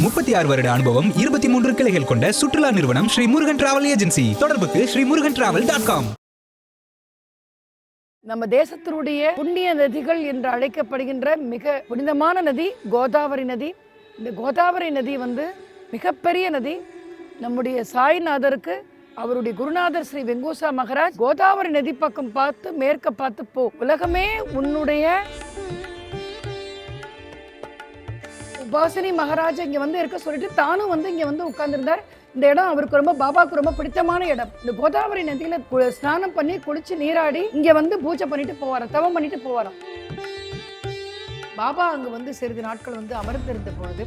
முப்பத்தி ஆறு வருட அனுபவம் இருபத்தி மூன்று கிளைகள் கொண்ட சுற்றுலா நிறுவனம் ஸ்ரீ முருகன் டிராவல் ஏஜென்சி. தொடர்புக்கு Sri Murugan travel dot com. நம்ம தேசத்தினுடைய புண்ணிய நதிகள் என்று அழைக்கப்படுகின்ற மிக புனிதமான நதி கோதாவரி நதி. இந்த கோதாவரி நதி வந்து மிகப்பெரிய நதி. நம்முடைய சாய்நாதருக்கு அவருடைய குருநாதர் ஸ்ரீ வெங்கோசா மகராஜ் கோதாவரி நதி பக்கம் பார்த்து மேற்க பார்த்து போ. உலகமே உன்னுடைய பாசினி மகாராஜா இங்கே வந்து இருக்க சொல்லிட்டு தானும் வந்து இங்கே வந்து உட்கார்ந்துருந்தார். இந்த இடம் அவருக்கு ரொம்ப பாபாவுக்கு ரொம்ப பிடித்தமான இடம். இந்த கோதாவரி நதியில ஸ்நானம் பண்ணி குளிச்சு நீராடி இங்கே வந்து பூஜை பண்ணிட்டு போவாராம் தவம் பண்ணிட்டு போவாராம். பாபா அங்கே வந்து சிறிது நாட்கள் வந்து அமர்ந்திருந்த பொழுது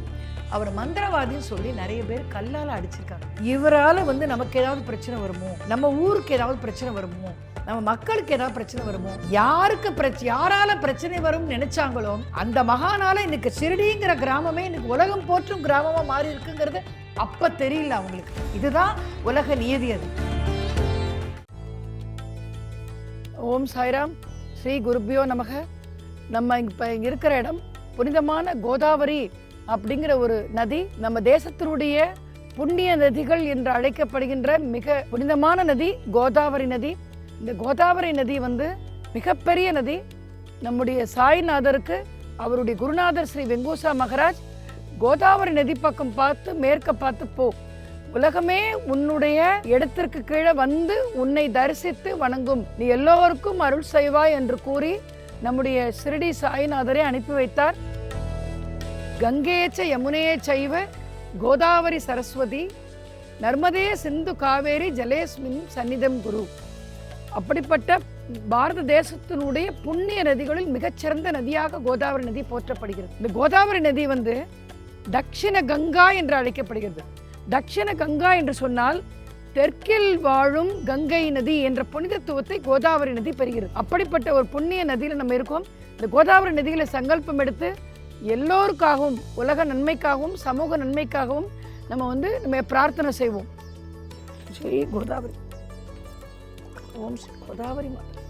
அவர் மந்திரவாதின்னு சொல்லி நிறைய பேர் கல்லால் அடிச்சிருக்காங்க. இவரால் வந்து நமக்கு ஏதாவது பிரச்சனை வருமோ? நம்ம ஊருக்கு ஏதாவது பிரச்சனை வருமோ? நம்ம மக்களுக்கு ஏதாவது பிரச்சனை வருமோ? யாருக்கு பிரச்சனை யாரால பிரச்சனை வரும்னு நினைச்சாங்களோ அந்த மகானால இன்னைக்கு சிறுடிங்கிற கிராமமே இன்னைக்கு உலகம் போற்றும் கிராமமா மாறி இருக்குங்கிறது அப்ப தெரியல அவங்களுக்கு. இதுதான் உலக நியதி அது. ஓம் சாய்ராம். ஸ்ரீ குருபியோ நமக. நம்ம இப்போ இருக்கிற இடம் புனிதமான கோதாவரி அப்படிங்கிற ஒரு நதி நம்ம தேசத்தினுடைய புண்ணிய நதிகள் என்று அழைக்கப்படுகின்ற மிக புனிதமான நதி கோதாவரி நதி. இந்த கோதாவரி நதி வந்து மிகப்பெரிய நதி. நம்முடைய சாய்நாதருக்கு அவருடைய குருநாதர் ஸ்ரீ வெங்கோசா மகராஜ் கோதாவரி நதி பக்கம் பார்த்து மேற்க பார்த்து போ. உலகமே உன்னுடைய இடத்திற்கு கீழே வந்து உன்னை தரிசித்து வணங்கும். நீ எல்லோருக்கும் அருள் செய்வாய் என்று கூறி நம்முடைய சிறடி சாய்நாதரை அனுப்பி வைத்தார். கங்கேச்ச யமுனே சைவ கோதாவரி சரஸ்வதி நர்மதே சிந்து காவேரி ஜலேஸ்மின் சந்நிதம் குரு. அப்படிப்பட்ட பாரத தேசத்தினுடைய புண்ணிய நதிகளில் மிகச்சிறந்த நதியாக கோதாவரி நதி போற்றப்படுகிறது. இந்த கோதாவரி நதி வந்து தக்ஷிண கங்கா என்று அழைக்கப்படுகிறது. தக்ஷிண கங்கா என்று சொன்னால் தெற்கில் வாழும் கங்கை நதி என்ற புனிதத்துவத்தை கோதாவரி நதி பெறுகிறது. அப்படிப்பட்ட ஒரு புண்ணிய நதியில் நம்ம இருக்கோம். இந்த கோதாவரி நதியில சங்கல்பம் எடுத்து எல்லோருக்காகவும் உலக நன்மைக்காகவும் சமூக நன்மைக்காகவும் நம்ம வந்து நம்ம பிரார்த்தனை செய்வோம். ஸ்ரீ கோதாவரி. ஓம் ஸ்ரீ கோதாவரி மாதா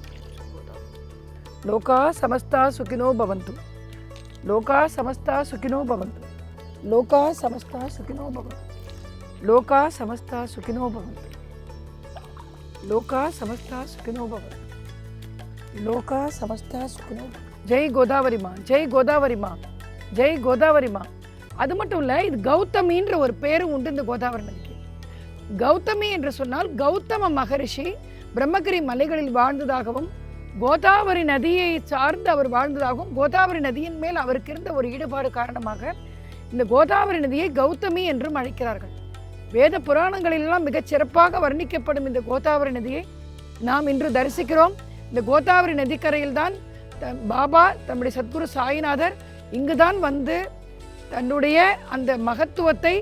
லோகா சமஸ்தா சுகினோ பவந்து லோகா சமஸ்தா சுகினோ பவந்து லோகா சமஸ்தா சுகினோ பவந்து லோகா சமஸ்தா சுகினோ பவந்து லோகா சமஸ்தா சுகினோ பவந்து லோகா சமஸ்தா சுகினோ ஜெய் ஜெய் கோதாவரிமா ஜெய் கோதாவரிமா ஜெய் கோதாவரிமா அது மட்டும் இல்லை இது கௌதமின்ற ஒரு பேரும் உண்டு இந்த கோதாவரி நதிக்கு. கௌதமி என்று சொன்னால் கௌதம மகரிஷி பிரம்மகிரி மலைகளில் வாழ்ந்ததாகவும் கோதாவரி நதியை சார்ந்து அவர் வாழ்ந்ததாகவும் கோதாவரி நதியின் மேல் அவருக்கு இருந்த ஒரு ஈடுபாடு காரணமாக இந்த கோதாவரி நதியை கௌதமி என்றும் அழைக்கிறார்கள். வேத புராணங்களிலெல்லாம் மிகச் சிறப்பாக வர்ணிக்கப்படும் இந்த கோதாவரி நதியை நாம் இன்று தரிசிக்கிறோம். இந்த கோதாவரி நதிக்கரையில் தான் பாபா தம்முடைய சத்குரு சாய்நாதர் இங்குதான் வந்து தன்னுடைய அந்த மகத்துவத்தை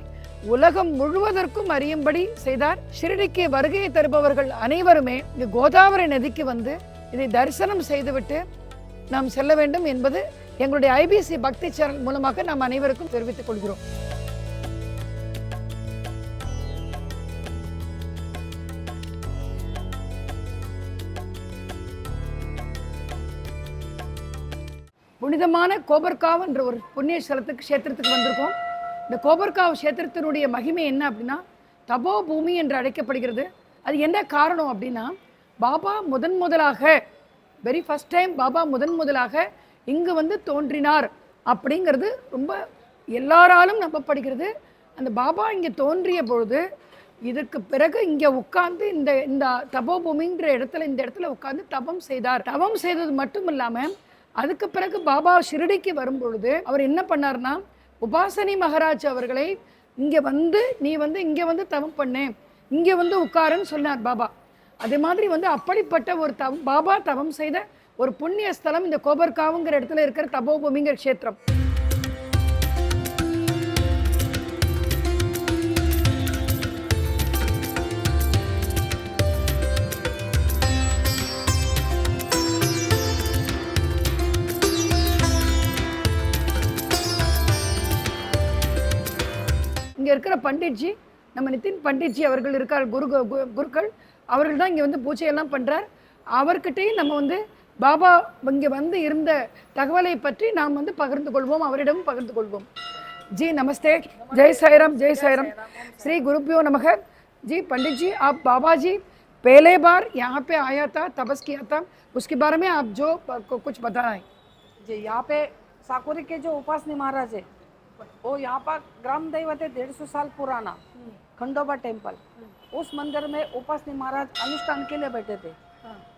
உலகம் முழுவதற்கும் அறியும்படி செய்தார். ஷிரடிக்கு வருகையை தருபவர்கள் அனைவருமே இந்த கோதாவரி நதிக்கு வந்து இதை தரிசனம் செய்துவிட்டு நாம் செல்ல வேண்டும் என்பது எங்களுடைய ஐபிசி பக்தி சேனல் மூலமாக நாம் அனைவருக்கும் தெரிவித்துக் கொள்கிறோம். புனிதமான கோபர்காவ் என்ற ஒரு புண்ணிய ஸ்தலத்துக்கு க்ஷேத்திரத்துக்கு வந்திருக்கோம். இந்த கோபர்காவ் கஷேத்திரத்தினுடைய மகிமை என்ன அப்படின்னா தபோ பூமி என்று அழைக்கப்படுகிறது. அது என்ன காரணம் அப்படின்னா பாபா முதன் முதலாக வெரி ஃபஸ்ட் டைம் பாபா முதன் முதலாக இங்கு வந்து தோன்றினார் அப்படிங்கிறது ரொம்ப எல்லாராலும் நம்பப்படுகிறது. அந்த பாபா இங்கே தோன்றிய பொழுது இதற்கு பிறகு இங்கே உட்கார்ந்து இந்த இந்த தபோபூமின்ற இடத்துல இந்த இடத்துல உட்கார்ந்து தபம் செய்தார். தபம் செய்தது மட்டும் இல்லாமல் அதுக்கு பிறகு பாபா ஷிரடிக்கு வரும் பொழுது அவர் என்ன பண்ணார்னா உபாசனி மகராஜ் அவர்களை இங்கே வந்து நீ வந்து இங்கே வந்து தவம் பண்ணு. இங்கே வந்து உட்காருன்னு சொன்னார் பாபா. அதே மாதிரி வந்து அப்படிப்பட்ட ஒரு தவம் பாபா தவம் செய்த ஒரு புண்ணிய ஸ்தலம் இந்த கோபர்காவுங்கிற இடத்துல இருக்கிற தபோபூமிங்கிற க்ஷேத்திரம். இருக்கிற பண்டிட்ஜி நம்ம நிதின் பண்டிட்ஜி அவர்கள் இருக்கார் குரு கு- குருக்கள் அவர்கள் தான் இங்கே வந்து பூஜையெல்லாம் பண்ணுறார் அவர்கிட்டயும் நம்ம வந்து பாபா இங்கே வந்து இருந்த தகவலை பற்றி நாம் வந்து பகிர்ந்து கொள்வோம் அவரிடமும் பகிர்ந்து கொள்வோம் जी नमस्ते जय साईराम जय साईराम श्री गुरुभ्यो नमः जी पंडित जी आप बाबा जी पहले बार यहाँ पे आया था तपस किया था उसके बारे में आप जो को- कुछ बताएं जी यहाँ पे साकुरी के जो उपासनी महाराज है वो यहाँ पर ग्राम दैवत है डेढ़ सौ साल पुराना खंडोबा टेम्पल उस मंदिर में उपासनी महाराज अनुष्ठान के लिए बैठे थे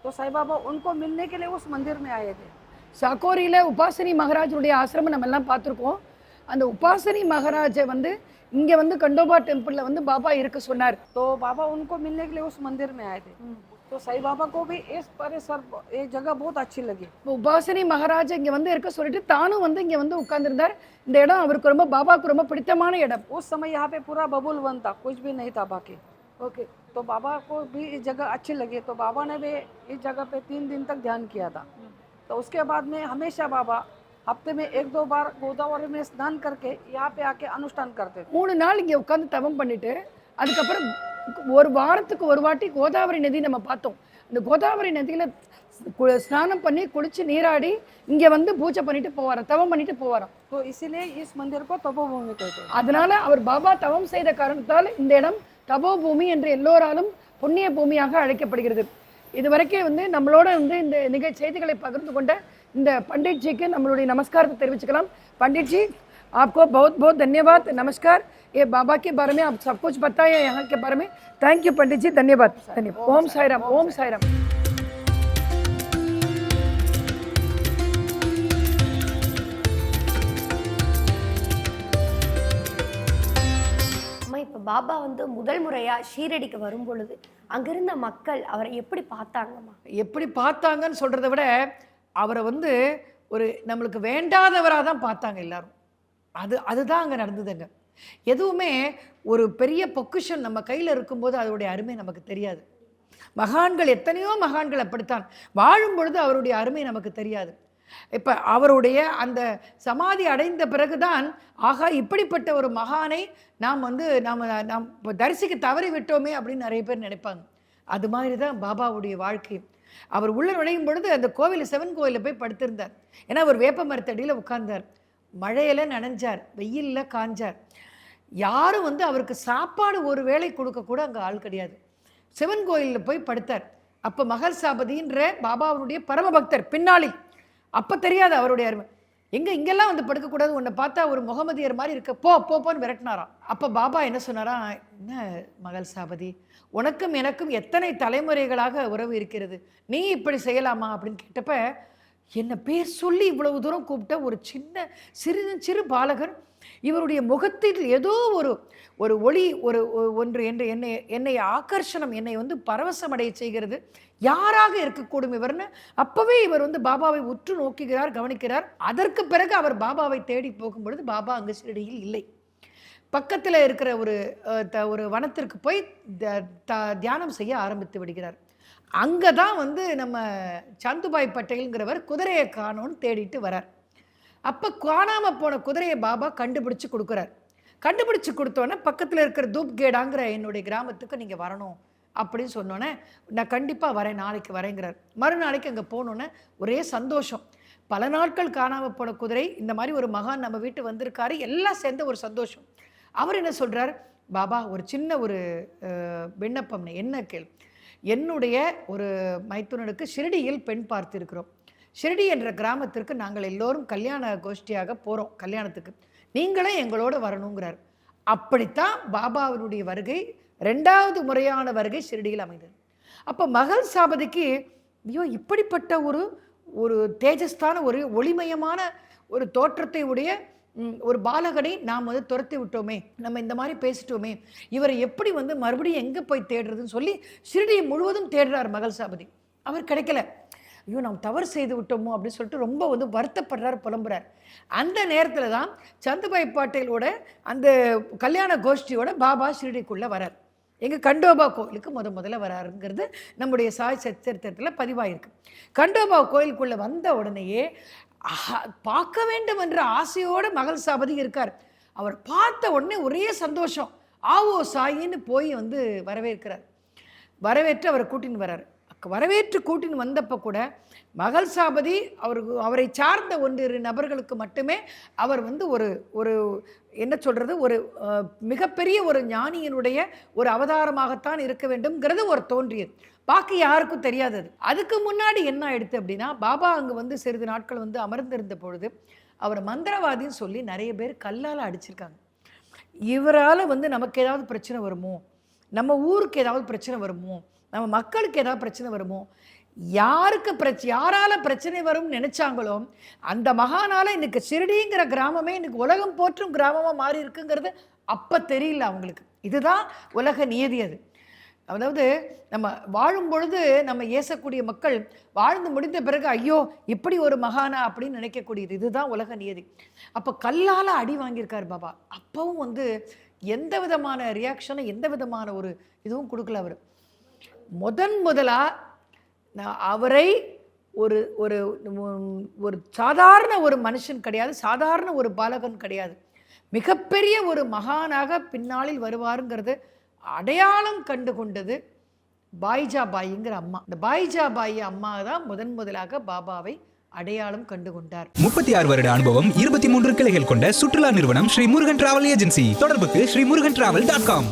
तो साईं बाबा उनको मिलने के लिए उस मंदिर में आए थे சாக்கோரியில் உபாசனி மகாராஜருடைய ஆசிரமம் நம்ம எல்லாம் பார்த்துருக்கோம் அந்த உபாசனி மகாராஜை வந்து இங்கே வந்து கண்டோபா டெம்பிளில் வந்து பாபா இருக்க சொன்னார் तो बाबा उनको मिलने के लिए उस मंदिर में आए थे तो साईं बाबा को भी इस परिसर ये जगह बहुत अच्छी लगी இப்போ உபாசனி மகாராஜா இங்கே வந்து இருக்க சொல்லிட்டு தானும் வந்து இங்கே வந்து உட்கார்ந்திருந்தார் இந்த இடம் அவருக்கு ரொம்ப பாபாவுக்கு ரொம்ப பிடித்தமான இடம் उस समय यहाँ पे पूरा बबुल वन था कुछ भी नहीं था बाकी ஓகே तो बाबा को भी ये जगह अच्छी लगी तो बाबा ने भी इस जगह पे तीन दिन तक ध्यान किया था तो उसके बाद में हमेशा बाबा हफ्ते में एक दो बार गोदावरी में स्नान करके यहाँ पे आके अनुष्ठान करते थे மூணு நாள் இங்கே உட்காந்து தவம் பண்ணிட்டு அதுக்கப்புறம் ஒரு வாரத்துக்கு ஒரு வாட்டி கோதாவரி நதி நம்ம பார்த்தோம். இந்த கோதாவரி நதியில் ஸ்நானம் பண்ணி குளிச்சு நீராடி இங்கே வந்து பூஜை பண்ணிட்டு போவார் தவம் பண்ணிட்டு போவாராம். ஸோ இசிலே இஸ் மந்திர் கோ தபோபூமி அதனால அவர் பாபா தவம் செய்த காரணத்தால் இந்த இடம் தபோபூமி என்று எல்லோராலும் புண்ணிய பூமியாக அழைக்கப்படுகிறது. இதுவரைக்கும் வந்து நம்மளோட வந்து இந்த நிகழ்ச்சி செய்திகளை பகிர்ந்து கொண்ட இந்த பண்டிட்ஜிக்கு நம்மளுடைய நமஸ்காரத்தை தெரிவிச்சுக்கலாம். பண்டிட்ஜி आपको बहुत बहुत धन्यवाद नमस्कार ये बाबा के बारे में आप सब कुछ बताया यहाँ के बारे में थैंक यू पंडित जी धन्यवाद धन्यवाद ओम साईराम ओम साईराम அம்மா இப்போ பாபா வந்து முதல் முறையாக ஷீரடிக்கு வரும் பொழுது அங்கிருந்த மக்கள் அவரை எப்படி பார்த்தாங்கம்மா எப்படி பார்த்தாங்கன்னு சொல்கிறத விட அவரை வந்து ஒரு நம்மளுக்கு வேண்டாதவராக தான் பார்த்தாங்க எல்லாரும் அது அதுதான் அங்கே நடந்ததுங்க. எதுவுமே ஒரு பெரிய பொக்குஷன் நம்ம கையில் இருக்கும்போது அதோடைய அருமை நமக்கு தெரியாது. மகான்கள் எத்தனையோ மகான்கள் அப்படித்தான். வாழும் பொழுது அவருடைய அருமை நமக்கு தெரியாது. இப்போ அவருடைய அந்த சமாதி அடைந்த பிறகுதான் ஆகா இப்படிப்பட்ட ஒரு மகானை நாம் வந்து நாம் நாம் இப்போ தரிசிக்க தவறி விட்டோமே அப்படின்னு நிறைய பேர் நினைப்பாங்க. அது மாதிரி தான் பாபாவுடைய வாழ்க்கை அவர் உள்ள நுழையும் பொழுது அந்த கோவில் சிவன் கோயிலில் போய் படுத்திருந்தார். ஏன்னா அவர் வேப்ப மரத்தடியில் உட்கார்ந்தார். மழையில நனைஞ்சார் வெயிலில் காஞ்சார். யாரும் வந்து அவருக்கு சாப்பாடு ஒரு வேளை கொடுக்கக்கூட அங்கே ஆள் கிடையாது. சிவன் கோயிலில் போய் படுத்தார். அப்போ மகர் சாபதின்ற பாபாவுடைய பரமபக்தர் பின்னாளி. அப்போ தெரியாது அவருடைய அருமை. எங்கே இங்கெல்லாம் வந்து படுக்கக்கூடாது உன்னை பார்த்தா ஒரு முகமதியர் மாதிரி இருக்க போ போ போன்னு விரட்டினாராம். அப்போ பாபா என்ன சொன்னாரா என்ன மகள் சாபதி உனக்கும் எனக்கும் எத்தனை தலைமுறைகளாக உறவு இருக்கிறது? நீ இப்படி செய்யலாமா? அப்படின்னு கேட்டப்ப என்னை பேர் சொல்லி இவ்வளவு தூரம் கூப்பிட்ட ஒரு சின்ன சிறு சிறு பாலகர் இவருடைய முகத்தில் ஏதோ ஒரு ஒரு ஒளி ஒரு ஒன்று என்று என்னை என்னை ஆக்கர்ஷணம் என்னை வந்து பரவசமடைய செய்கிறது. யாராக இருக்கக்கூடும் இவர்னு? அப்போவே இவர் வந்து பாபாவை உற்று நோக்குகிறார் கவனிக்கிறார். அதற்கு பிறகு அவர் பாபாவை தேடி போகும்பொழுது பாபா அங்கு சிறடியில் இல்லை. பக்கத்தில் இருக்கிற ஒரு த- ஒரு வனத்திற்கு போய் த- த- தியானம் செய்ய ஆரம்பித்து விடுகிறார். அங்கே தான் வந்து நம்ம சந்துபாய் பட்டேலுங்கிறவர் குதிரையை காணோன்னு தேடிட்டு வரார். அப்போ காணாமல் போன குதிரையை பாபா கண்டுபிடிச்சு கொடுக்குறார். கண்டுபிடிச்சு கொடுத்தோன்னே பக்கத்தில் இருக்கிற தூப்கேடாங்கிற என்னுடைய கிராமத்துக்கு நீங்கள் வரணும் அப்படின்னு சொன்னோன்னே நான் கண்டிப்பாக வரேன் நாளைக்கு வரேங்கிறார். மறுநாளைக்கு அங்கே போனோன்னே ஒரே சந்தோஷம். பல நாட்கள் காணாமல் போன குதிரை இந்த மாதிரி ஒரு மகான் நம்ம வீட்டு வந்திருக்காரு எல்லாம் சேர்ந்த ஒரு சந்தோஷம். அவர் என்ன சொல்கிறார் பாபா ஒரு சின்ன ஒரு விண்ணப்பம்னு விண்ணப்பம் என்ன கேள் என்னுடைய ஒரு மைத்துனனுக்கு ஷிரடியில் பெண் பார்த்திருக்கிறோம். ஷிரடி என்ற கிராமத்திற்கு நாங்கள் எல்லோரும் கல்யாண கோஷ்டியாக போகிறோம் கல்யாணத்துக்கு. நீங்களே எங்களோட வரணுங்கிறார். அப்படித்தான் பாபாவினுடைய வருகை ரெண்டாவது முறையான வருகை ஷிரடியில் அமைந்தது. அப்போ மகள் சாபதிக்கு ஐயோ இப்படிப்பட்ட ஒரு ஒரு தேஜஸ்தான ஒரு ஒளிமயமான ஒரு தோற்றத்தை உடைய ஒரு பாலகனை நாம் வந்து துரத்தி விட்டோமே நம்ம இந்த மாதிரி பேசிட்டோமே இவரை எப்படி வந்து மறுபடியும் எங்கே போய் தேடுறதுன்னு சொல்லி ஷிரடியை முழுவதும் தேடுறார் மகள் சாபதி. அவர் கிடைக்கல. ஐயோ நாம் தவறு செய்து விட்டோமோ அப்படின்னு சொல்லிட்டு ரொம்ப வந்து வருத்தப்படுறார் புலம்புறார். அந்த நேரத்தில் தான் சந்துபாய் பாட்டேலோட அந்த கல்யாண கோஷ்டியோட பாபா ஷிரடிக்குள்ளே வரார். எங்கள் கண்டோபா கோயிலுக்கு முத முதல்ல வராருங்கிறது நம்முடைய சாய் சத்திரத்தில் பதிவாயிருக்கு. கண்டோபா கோயிலுக்குள்ளே வந்த உடனேயே பார்க்க வேண்டும் என்ற ஆசையோடு மகள் சாபதி இருக்கார். அவர் பார்த்த உடனே ஒரே சந்தோஷம். ஆவோ சாயின்னு போய் வந்து வரவேற்கிறார். வரவேற்று அவரை கூட்டின்னு வரார். வரவேற்று கூட்டின்னு வந்தப்போ கூட மகள் சாபதி அவர் அவரை சார்ந்த ஒன்றிரு நபர்களுக்கு மட்டுமே அவர் வந்து ஒரு ஒரு என்ன சொல்கிறது ஒரு மிகப்பெரிய ஒரு ஞானியினுடைய ஒரு அவதாரமாகத்தான் இருக்க வேண்டும்ங்கிறது ஒரு தோன்றியது. பாக்கி யாருக்கும் தெரியாதது. அதுக்கு முன்னாடி என்ன ஆயிடுத்து அப்படின்னா பாபா அங்கே வந்து சிறிது நாட்கள் வந்து அமர்ந்திருந்த பொழுது அவர் மந்திரவாதின்னு சொல்லி நிறைய பேர் கல்லால் அடிச்சிருக்காங்க. இவரால் வந்து நமக்கு ஏதாவது பிரச்சனை வருமோ? நம்ம ஊருக்கு ஏதாவது பிரச்சனை வருமோ? நம்ம மக்களுக்கு ஏதாவது பிரச்சனை வருமோ? யாருக்கு பிரச்சனை யாரால் பிரச்சனை வரும்னு நினச்சாங்களோ அந்த மகானால் இன்னைக்கு சிறுடிங்கிற கிராமமே இன்னைக்கு உலகம் போற்றும் கிராமமாக மாறி இருக்குங்கிறது அப்போ தெரியல அவங்களுக்கு. இதுதான் உலக நியதி அது. அதாவது நம்ம வாழும் பொழுது நம்ம ஏசக்கூடிய மக்கள் வாழ்ந்து முடிந்த பிறகு ஐயோ இப்படி ஒரு மகானா அப்படின்னு நினைக்கக்கூடியது. இதுதான் உலக நியதி. அப்போ கல்லால் அடி வாங்கியிருக்கார் பாபா. அப்பவும் வந்து எந்த விதமான ரியாக்ஷனும் எந்த விதமான ஒரு இதுவும் கொடுக்கல அவர். முதன் முதலாக நான் அவரை ஒரு ஒரு ஒரு சாதாரண ஒரு மனுஷன் கிடையாது. சாதாரண ஒரு பாலகன் கிடையாது. மிகப்பெரிய ஒரு மகானாக பின்னாளில் வருவாருங்கிறது அடையாளம் கண்டு கொண்டது பாய்ஜா பாயிங்கிற அம்மா. இந்த பாய்ஜா பாய் அம்மா தான் முதன் முதலாக பாபாவை அடையாளம் கண்டு கொண்டார் முப்பத்தி ஆறு வருட அனுபவம் இருபத்தி மூன்று கிளைகள் கொண்ட சுற்றுலா நிறுவனம் ஸ்ரீ முருகன் டிராவல் ஏஜென்சி. தொடர்புக்கு Shri Murugan travel dot com.